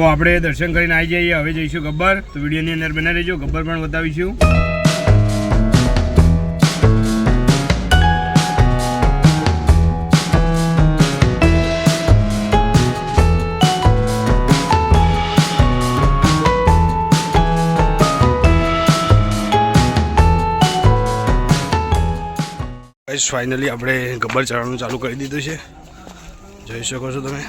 તો આપણે દર્શન કરીને આવી જઈએ, હવે જઈશું ગબ્બર. તો વિડીયોની અંદર બના રહેજો, ગબ્બર પણ બતાવીશું. ફાઇનલી આપણે ગબ્બર ચડવાનું ચાલુ કરી દીધું છે. જોઈ શકો છો તમે.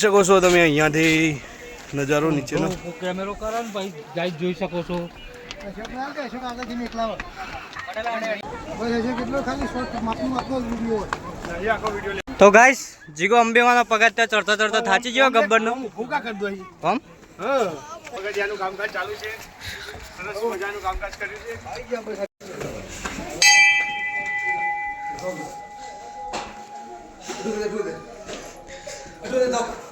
જોઈ શકો છો તમે અહીંયાથી નજારો નીચેનો. કેમેરો કરો ને ભાઈ જાય જોઈ શકો છો. તો ગાઈસ જીગો અંબેવાનો પગાર ત્યાં ચડતા ચડતા થાચી ગયો ગબ્બર નો ભૂકા કરી દો અહીં. હમ કામકાજ ચાલુ છે સરસ મજાનું કામકાજ કર્યું છે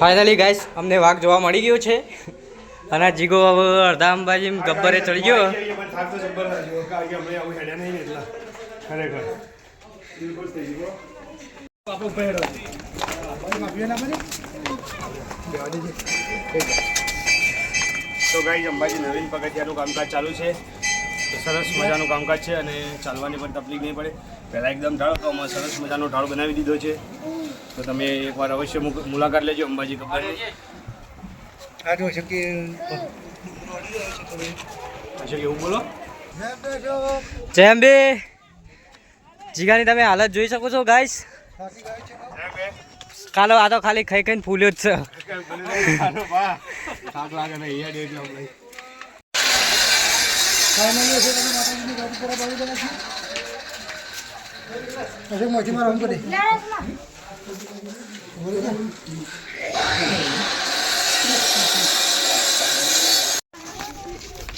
ફાઇનલી ગાઈસ અમને વાઘ જોવા મળી ગયો છે. અને જીગો હવે અડધા અંબાજી ગબ્બરે ચડી ગયો. તો ગાઈ અંબાજી નવીન પગથિયાનું કામકાજ ચાલુ છે. સરસ મજાનું કામકાજ છે અને ચાલવાની પણ તકલીફ નહીં પડે. પહેલાં એકદમ ઢાળ, તો સરસ મજાનો ઢાળ બનાવી દીધો છે. તો તમે એકવાર અવશ્ય મુલાકાત લેજો અંબાજી કબ્બરની અચ્છા એવું બોલો? જેમ બે જીગાની તમે હાલત જોઈ શકો છો ગાઈસ કાલો આ તો ખાલી ખાઈ ખાઈને ફૂલ્યો જ છે. થાક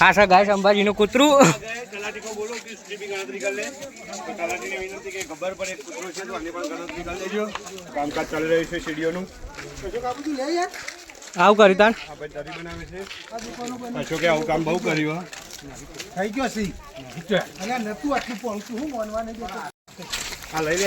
લાગે સર ગાય અંબાજીનું કૂતરું. તલાટી કો બોલો કે સ્લીપી ગણતરી કરી લે. તો તલાટીને વિનંતી કે ખબર પડે એક કૂતરો છે તો આની પણ ગણતરી કરી લેજો. કામકાજ ચાલી રહ્યું છે સીડીઓનું. આવું કર્યું તાન આપણે દરી બનાવે છે. પાછો કે આવું કામ બહુ કર્યું થઈ ગયો સી. નતું આટલું પહોંચતું. હું માનવા નહીં આ લઈ લે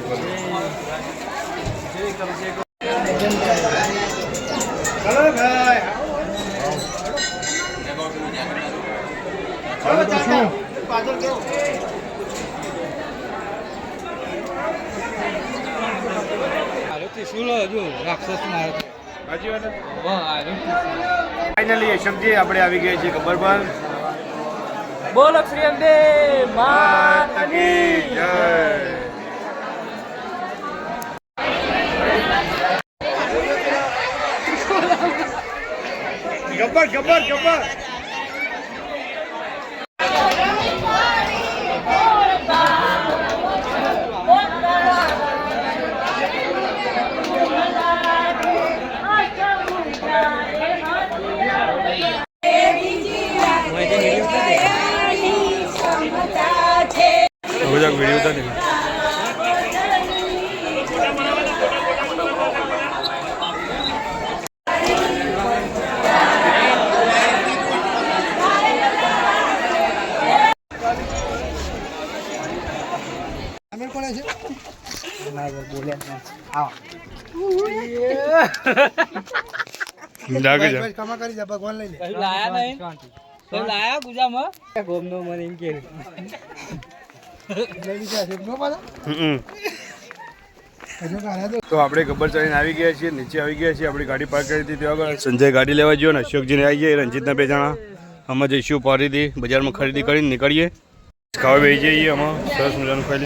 ફાઇનલી યશવજી આપણે આવી ગયા છીએ ખબર પર બોલો શ્રી અંબે માતકી જય. ગબ્બર ગબ્બર ગબ્બર હવે જાક વીડિયો ઉતારી અમે કોણે છે જાગે જા બસ કમા કરી જા ભગવાન લઈ લે. લાયા નહીં? તો લાયા ગુજામાં? ગોમનો મને એમ કે. લઈ લીધા છે. નો પાછા. હમ. હજુ કાઢ્યા તો તો આપણે ગબ્બર ચાલીને આવી ગયા છીએ નીચે આવી ગયા છીએ આપણી ગાડી પાર્ક કરી હતી ત્યાં આગળ. સંજય ગાડી લેવા ગયો ને અશોકજીને આવી ગયા રણજીતના બે જણા. અમે જઈશું પારી બજારમાં ખરીદી કરીને નીકળીએ. ખાવા બેસી જઈએ અમે સરસ મજાનું ખાઈ